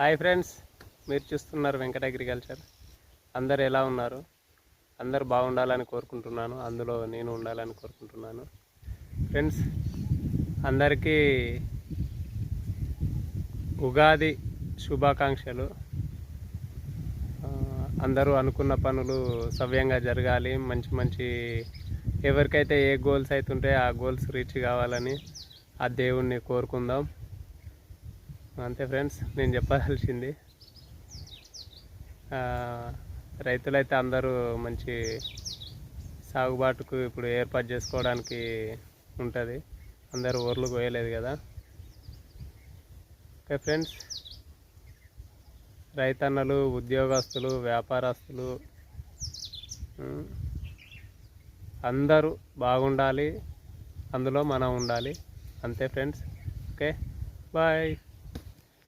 Hi friends మీరు చూస్తున్నారు Venkata agriculture. అందరు ఎలా ఉన్నారు? అందరు బాగుండాలని కోరుకుంటున్నాను. అందులో నేను ఉండాలని కోరుకుంటున్నాను. ఫ్రెండ్స్ అందరికీ ఉగాది శుభాకాంక్షలు. అందరూ అనుకున్న పనులు సవ్యంగా జరగాలి. మంచి మంచి ఎవరికైతే ఏ గోల్స్ అవుతుంటే ఆ గోల్స్ రీచ్ కావాలని ఆ దేవుణ్ణి కోరుకుందాం. అంతే ఫ్రెండ్స్ నేను చెప్పాల్సింది. రైతులైతే అందరూ మంచి సాగుబాటుకు ఇప్పుడు ఏర్పాటు చేసుకోవడానికి ఉంటుంది. అందరూ ఊర్లు పోయలేదు కదా. ఓకే ఫ్రెండ్స్ రైతన్నలు ఉద్యోగస్తులు వ్యాపారస్తులు అందరూ బాగుండాలి. అందులో మనం ఉండాలి. అంతే ఫ్రెండ్స్ ఓకే బాయ్.